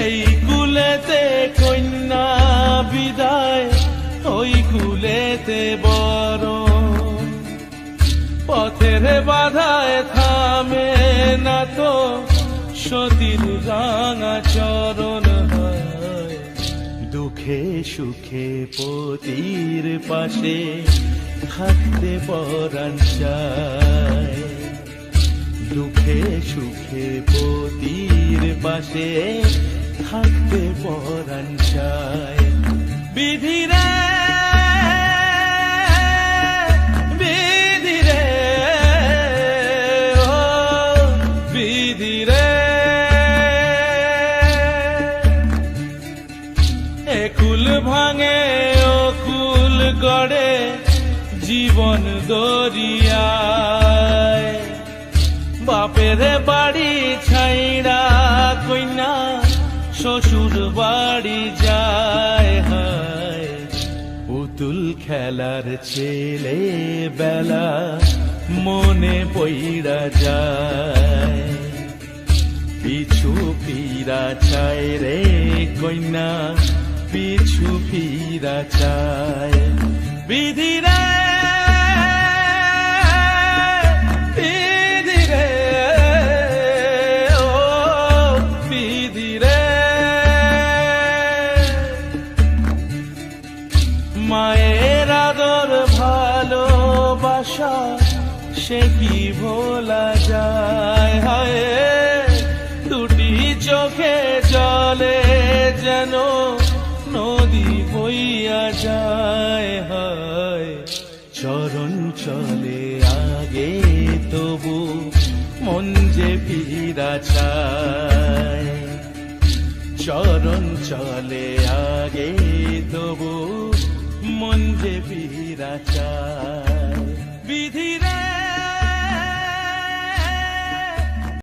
এই কুলেতে কন্যা বিদায়, ওই কুলেতে বড় পথের বাধায় থামে না তো, সতীর রাঙা চরণ হয়। দুঃখে সুখে পতির পাশে থাকতে পরাণ চায়। দুঃখে সুখে পতির পাশে থাকতে পরাণ চায়। বিধিরে ও বিধিরে একুল ভাঙে, ও গড়ে জীবন দরিয়ায়। বাপের বাড়ি ছাইড়া বাড়ি যায় হায়। পুতুল খেলার ছেলে বেলা মনে পইড়া যায়। পিছু ফিরা চায় রে কন্যা, পিছু ফিরা চায়। বিধিরে আদর ভালোবাসা, সে কি ভোলা যায়? হায় দুটি চোখে জলে যেন নদী বইয়া যায়। হায়, চরণ চলে আগে তবু মন যে ফিরা চায়। চরণ চলে আগে তবু মন যে ফিরা চায় বিধিরা